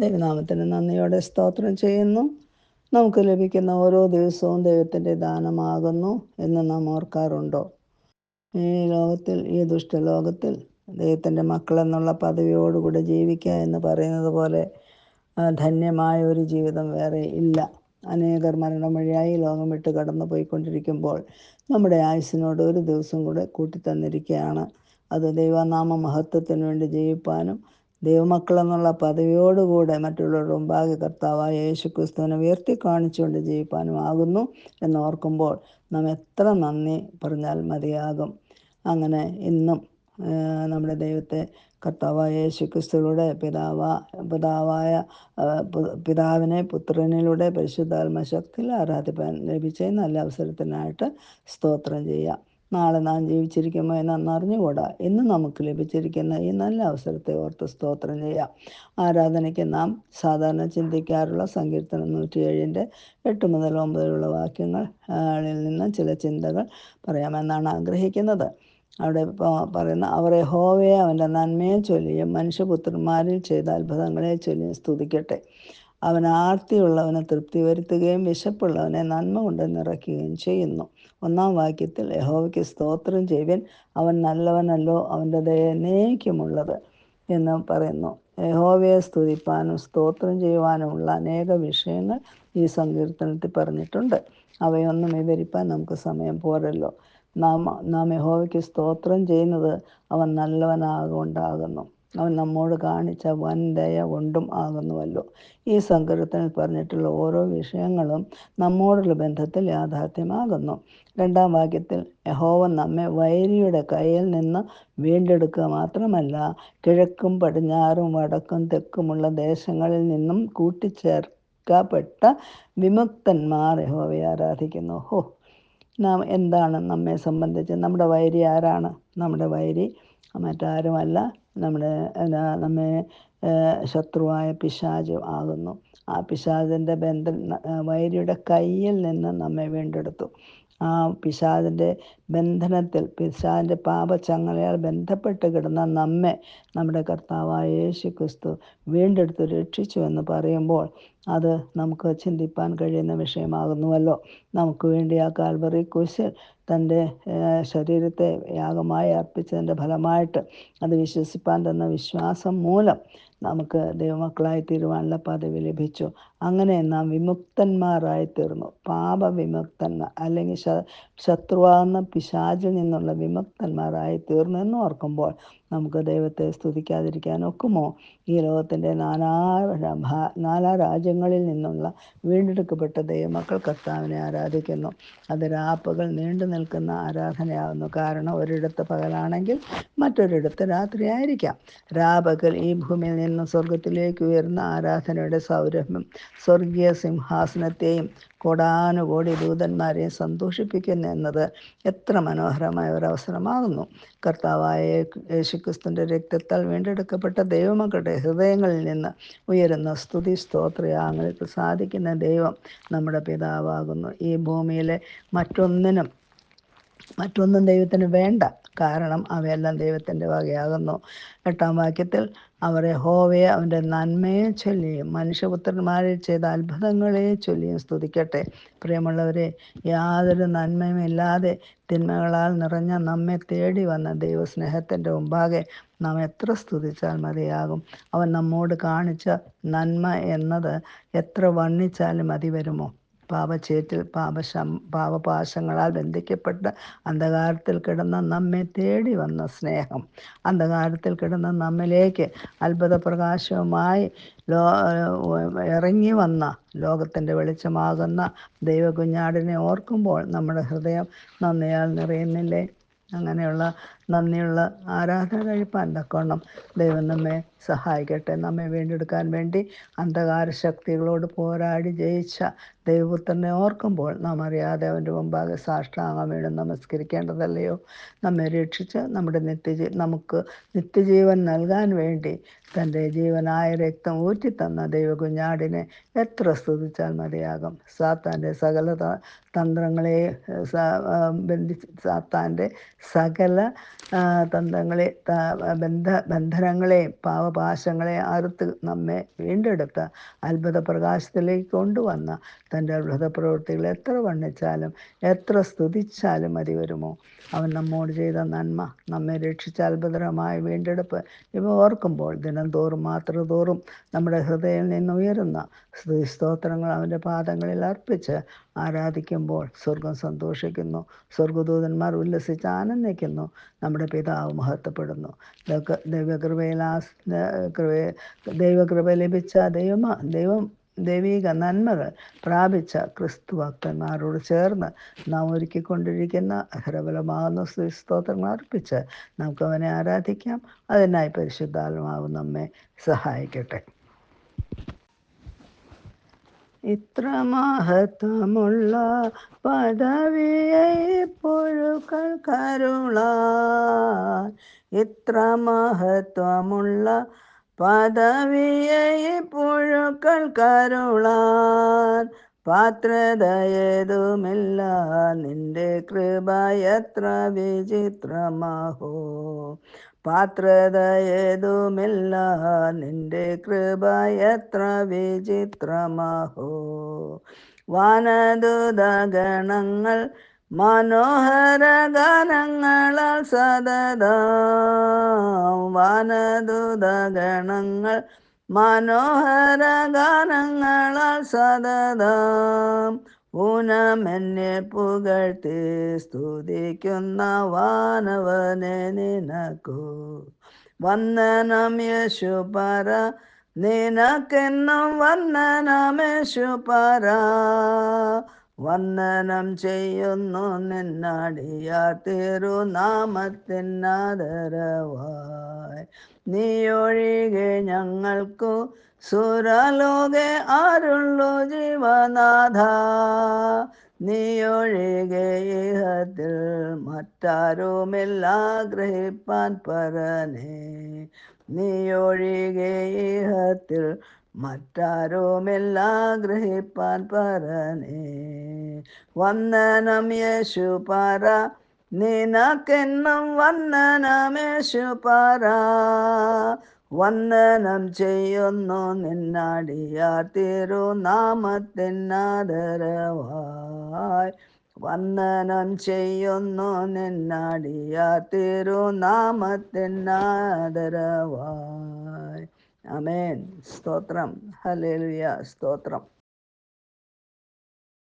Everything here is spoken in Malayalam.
ദൈവനാമത്തിന് നന്ദിയോടെ സ്തോത്രം ചെയ്യുന്നു. നമുക്ക് ലഭിക്കുന്ന ഓരോ ദിവസവും ദൈവത്തിന്റെ ദാനമാകുന്നു എന്ന് നാം ഓർക്കാറുണ്ടോ? ഈ ലോകത്തിൽ ഈ ദുഷ്ടലോകത്തിൽ ദൈവത്തിന്റെ മക്കളെന്നുള്ള പദവിയോടുകൂടെ ജീവിക്കുക എന്ന് പറയുന്നത് പോലെ ധന്യമായ ഒരു ജീവിതം വേറെ ഇല്ല. അനേകർ മരണം വഴിയായി ലോകം വിട്ട് കടന്നു പോയിക്കൊണ്ടിരിക്കുമ്പോൾ നമ്മുടെ ആയുസിനോട് ഒരു ദിവസം കൂടെ കൂട്ടിത്തന്നിരിക്കുകയാണ്. അത് ദൈവനാമ മഹത്വത്തിന് വേണ്ടി ജീവിപ്പാനും ദൈവമക്കളെന്നുള്ള പദവിയോടുകൂടെ മറ്റുള്ളവരുടെ മുമ്പാകെ കർത്താവായ യേശു ക്രിസ്തുവിനെ ഉയർത്തി കാണിച്ചുകൊണ്ട് ജീവിക്കാനും ആകുന്നു എന്നോർക്കുമ്പോൾ നാം എത്ര നന്ദി പറഞ്ഞാൽ മതിയാകും. അങ്ങനെ ഇന്നും നമ്മുടെ ദൈവത്തെ കർത്താവായ യേശു ക്രിസ്തുവിലൂടെ പിതാവ പിതാവായ പിതാവിനെ പുത്രനിലൂടെ പരിശുദ്ധാത്മ ശക്തിയിൽ ആരാധിപ്പാൻ ലഭിച്ച നല്ല അവസരത്തിനായിട്ട് സ്തോത്രം ചെയ്യാം. നാളെ നാം ജീവിച്ചിരിക്കുമ്പോൾ എന്ന് അറിഞ്ഞുകൂടാ. ഇന്ന് നമുക്ക് ലഭിച്ചിരിക്കുന്ന ഈ നല്ല അവസരത്തെ ഓർത്ത് സ്തോത്രം ചെയ്യാം. ആരാധനയ്ക്ക് നാം സാധാരണ ചിന്തിക്കാറുള്ള സങ്കീർത്തനം നൂറ്റിയേഴിന്റെ എട്ട് മുതൽ ഒമ്പതിലുള്ള വാക്യങ്ങൾ ആളിൽ നിന്ന് ചില ചിന്തകൾ പറയാമെന്നാണ് ആഗ്രഹിക്കുന്നത്. അവിടെ പറയുന്ന അവരെ ഹോവയെ അവന്റെ നന്മയെ ചൊല്ലിയും മനുഷ്യപുത്രന്മാരിൽ ചെയ്ത അത്ഭുതങ്ങളെ ചൊല്ലിയും സ്തുതിക്കട്ടെ. അവൻ ആർത്തിയുള്ളവനെ തൃപ്തി വരുത്തുകയും വിശപ്പുള്ളവനെ നന്മ കൊണ്ട് നിറയ്ക്കുകയും ചെയ്യുന്നു. ഒന്നാം വാക്യത്തിൽ യഹോവയ്ക്ക് സ്തോത്രം ചെയ്യുവൻ. അവൻ നല്ലവനല്ലോ അവന്റെ ദയ എന്നേക്കുമുള്ളത് എന്ന് പറയുന്നു. യഹോവയെ സ്തുതിപ്പാനും സ്തോത്രം ചെയ്യുവാനുമുള്ള അനേക വിഷയങ്ങൾ ഈ സങ്കീർത്തനത്തിൽ പറഞ്ഞിട്ടുണ്ട്. അവയൊന്നും വിവരിപ്പാൻ നമുക്ക് സമയം പോരല്ലോ. നാം നാം യഹോവയ്ക്ക് സ്തോത്രം ചെയ്യുന്നത് അവൻ നല്ലവനാകൊണ്ടാകുന്നു. അവൻ നമ്മോട് കാണിച്ച വൻ ദയ കൊണ്ടും ആകുന്നുവല്ലോ. ഈ സങ്കീർത്തനിൽ പറഞ്ഞിട്ടുള്ള ഓരോ വിഷയങ്ങളും നമ്മോടുള്ള ബന്ധത്തിൽ യാഥാർത്ഥ്യമാകുന്നു. രണ്ടാം വാക്യത്തിൽ യഹോവൻ നമ്മെ വൈരിയുടെ കയ്യിൽ നിന്ന് വീണ്ടെടുക്കുക മാത്രമല്ല കിഴക്കും പടിഞ്ഞാറും വടക്കും തെക്കുമുള്ള ദേശങ്ങളിൽ നിന്നും കൂട്ടിച്ചേർക്കപ്പെട്ട വിമുക്തന്മാർ യഹോവയെ ആരാധിക്കുന്നു. ഹോ നാം എന്താണ് നമ്മെ സംബന്ധിച്ച് നമ്മുടെ വൈരി ആരാണ്? നമ്മുടെ വൈരി മറ്റാരുമല്ല. നമ്മുടെ എന്താ നമ്മെ ശത്രുവായ പിശാച് ആകുന്നു. ആ പിശാചിന്റെ ബന്ധം വൈരിയുടെ കയ്യിൽ നിന്ന് നമ്മെ വീണ്ടെടുത്തു. ആ പിശാചിന്റെ ബന്ധനത്തിൽ പിശാചിന്റെ പാപച്ചങ്ങലയാൽ ബന്ധപ്പെട്ട് കിടന്ന നമ്മെ നമ്മുടെ കർത്താവായ യേശു ക്രിസ്തു വീണ്ടെടുത്ത് രക്ഷിച്ചു എന്ന് പറയുമ്പോൾ അത് നമുക്ക് ചിന്തിപ്പാൻ കഴിയുന്ന വിഷയമാകുന്നുവല്ലോ. നമുക്ക് വേണ്ടി ആ കാൽവറി കുശിൽ തന്റെ ശരീരത്തെ യാഗമായി അർപ്പിച്ചതിന്റെ ഫലമായിട്ട് അത് വിശ്വസിപ്പാൻ തന്ന വിശ്വാസം മൂലം നമുക്ക് ദൈവമക്കളായി തീരുവാനുള്ള പദവി ലഭിച്ചു. അങ്ങനെ നാം വിമുക്തന്മാരായി തീർന്നു പാപ വിമുക്തന്മാർ അല്ലെങ്കിൽ ശത്രുവാകുന്ന പിശാചിൽ നിന്നുള്ള വിമുക്തന്മാരായി തീർന്നു എന്ന് ഓർക്കുമ്പോൾ നമുക്ക് ദൈവത്തെ സ്തുതിക്കാതിരിക്കാൻ ഒക്കുമോ? ഈ ലോകത്തിന്റെ നാനാ നാലാ രാജ്യങ്ങളിൽ നിന്നുള്ള വീണ്ടെടുക്കപ്പെട്ട ദൈവമക്കൾ കർത്താവിനെ ആരാധിക്കുന്നു. അത് രാപ്പകൾ നീണ്ടു നിൽക്കുന്ന ആരാധനയാകുന്നു കാരണം ഒരിടത്ത് പകലാണെങ്കിൽ മറ്റൊരിടത്ത് രാത്രിയായിരിക്കാം. രാപകൽ ഈ ഭൂമിയിൽ നിന്ന് സ്വർഗത്തിലേക്ക് ഉയർന്ന ആരാധനയുടെ സൗരഭ്യം സ്വർഗീയ സിംഹാസനത്തെയും കോടാനുകോടി ദൂതന്മാരെയും സന്തോഷിപ്പിക്കുന്നു എന്നത് എത്ര മനോഹരമായ ഒരു അവസരമാകുന്നു. കർത്താവായ യേശുക്രിസ്തുവിന്റെ രക്തത്താൽ വീണ്ടെടുക്കപ്പെട്ട ദൈവമക്കളുടെ ഹൃദയങ്ങളിൽ നിന്ന് ഉയരുന്ന സ്തുതി സ്തോത്രയാങ്ങൾക്ക് പ്രസാദിക്കുന്ന ദൈവം നമ്മുടെ പിതാവാകുന്നു. ഈ ഭൂമിയിലെ മറ്റൊന്നിനും മറ്റൊന്നും ദൈവത്തിന് വേണ്ട. കാരണം അവയെല്ലാം ദൈവത്തിന്റെ വകയാകുന്നു. എട്ടാം വാക്യത്തിൽ അവരെ ഹോവയെ അവന്റെ നന്മയെ ചൊല്ലിയും മനുഷ്യപുത്രന്മാരെ ചെയ്ത അത്ഭുതങ്ങളെ ചൊല്ലിയും സ്തുതിക്കട്ടെ. പ്രിയമുള്ളവരെ യാതൊരു നന്മയും ഇല്ലാതെ തിന്മകളാൽ നിറഞ്ഞ നമ്മെ തേടി വന്ന ദൈവസ്നേഹത്തിന്റെ മുമ്പാകെ നാം എത്ര സ്തുതിച്ചാൽ മതിയാകും? അവൻ നമ്മോട് കാണിച്ച നന്മ എന്നത് എത്ര വണ്ണിച്ചാലും മതി വരുമോ പാപച്ചേറ്റിൽ പാപശം പാപപാശങ്ങളാൽ ബന്ധിക്കപ്പെട്ട് അന്ധകാരത്തിൽ കിടന്ന നമ്മെ തേടി വന്ന സ്നേഹം. അന്ധകാരത്തിൽ കിടന്ന നമ്മിലേക്ക് അത്ഭുത പ്രകാശവുമായി ലോ ഇറങ്ങി വന്ന ലോകത്തിന്റെ വെളിച്ചമാകുന്ന ദൈവകുഞ്ഞാടിനെ ഓർക്കുമ്പോൾ നമ്മുടെ ഹൃദയം നന്ദിയാൽ നിറയുന്നില്ലേ? അങ്ങനെയുള്ള നന്ദിയുള്ള ആരാധന കഴിപ്പാൻ തക്കോണം ദൈവം നമ്മെ സഹായിക്കട്ടെ. നമ്മെ വീണ്ടെടുക്കാൻ വേണ്ടി അന്ധകാര ശക്തികളോട് പോരാടി ജയിച്ച ദൈവപുത്രനെ ഓർക്കുമ്പോൾ നാം അറിയാതെ അവന്റെ മുമ്പാകെ സാഷ്ടാംഗം വീണ് നമസ്കരിക്കേണ്ടതല്ലയോ? നമ്മെ രക്ഷിച്ച് നമ്മുടെ നിത്യജീ നമുക്ക് നിത്യജീവൻ നൽകാൻ വേണ്ടി തന്റെ ജീവനായ രക്തം ഊറ്റിത്തന്ന ദൈവകുഞ്ഞാടിനെ എത്ര സ്തുതിച്ചാൽ മതിയാകും? സാത്താന്റെ സകല തന്ത്രങ്ങളെ ബന്ധി സാത്താന്റെ സകല തന്ത്രങ്ങളെ ബന്ധ ബന്ധനങ്ങളെ പാവപാശങ്ങളെ അറുത്ത് നമ്മെ വീണ്ടെടുത്ത അത്ഭുത പ്രകാശത്തിലേക്ക് കൊണ്ടുവന്ന തന്റെ അത്ഭുത പ്രവൃത്തികൾ എത്ര വർണിച്ചാലും എത്ര സ്തുതിച്ചാലും മതി വരുമോ? അവൻ നമ്മോട് ചെയ്ത നന്മ നമ്മെ രക്ഷിച്ച അത്ഭുതകരമായ വീണ്ടെടുപ്പ് ഇവ ഓർക്കുമ്പോൾ ദിനം തോറും മാത്ര തോറും നമ്മുടെ ഹൃദയം നിന്നുയരുന്ന സ്തുതി സ്തോത്രങ്ങൾ അവന്റെ പാദങ്ങളിൽ അർപ്പിച്ച് ആരാധിക്കുമ്പോൾ സ്വർഗം സന്തോഷിക്കുന്നു. സ്വർഗദൂതന്മാർ ഉല്ലസിച്ച് ആനന്ദിക്കുന്നു. നമ്മുടെ പിതാവ് മഹത്വപ്പെടുന്നു. ഇതൊക്കെ ദൈവകൃപയിൽ കൃപയെ കൃപ ദൈവകൃപ ലഭിച്ച ദൈവമ ദൈവം ദൈവിക നന്മകൾ പ്രാപിച്ച ക്രിസ്തു ഭക്തന്മാരോട് ചേർന്ന് നാം ഒരുക്കിക്കൊണ്ടിരിക്കുന്ന ഹരബലമാകുന്ന സ്തോത്രങ്ങൾ അർപ്പിച്ച് നമുക്ക് അവനെ ആരാധിക്കാം. അതിനായി പരിശുദ്ധാത്മാവ് നമ്മെ സഹായിക്കട്ടെ. ഇത്ര മഹത്വമുള്ള പദവിയെ പുഴുക്കൾ കരുളാൻ. ഇത്ര മഹത്വമുള്ള പദവിയെ പുഴുക്കൾ കരുളാൻ. പാത്രതയേതുമില്ല നിന്റെ കൃപ എത്ര വിചിത്രമാഹോ. പാത്രതയേതുമില്ല നിന്റെ കൃപ എത്ര വിചിത്രമാഹോ. വാനദുദഗണങ്ങൾ മനോഹര ഗാനങ്ങളാൽ സദതാ. വാനദൂതഗണങ്ങൾ മനോഹര ഗാനങ്ങളാൽ ഊനമെന്നെ പുകഴ്ത്തി സ്തുതിക്കുന്ന വാനവനെ നിനക്കു. വന്ദനം യേശുപര നിനക്കെന്നും വന്ദനം യേശുപര വന്ദനം ചെയ്യുന്നു നിന്നടിയ തിരുനാമത്തിനാദരവായി നീയൊഴികെ ഞങ്ങൾക്കു സുരലോകെ ആരുള്ളു ജീവനാഥ. നീയൊഴികെ ഇഹത്തിൽ മറ്റാരുമില്ല ഗ്രഹിപ്പാൻ പരനേ. നീയൊഴികെ ഇഹത്തിൽ മറ്റാരുമില്ല ഗ്രഹിപ്പാൻ പരനേ. വന്ദനം യേശു പാറ. നിനക്കെന്നും വന്ദനം യേശു പറ. വന്ദനം ചെയ്യുന്നു നിന്നടിയ തിരുനാമത്തിനാദരവായി വന്ദനം ചെയ്യുന്നു നിന്നടിയ തിരുനാമത്തിനാദരവായി അമേൻ സ്തോത്രം. ഹലേലുയ സ്തോത്രം.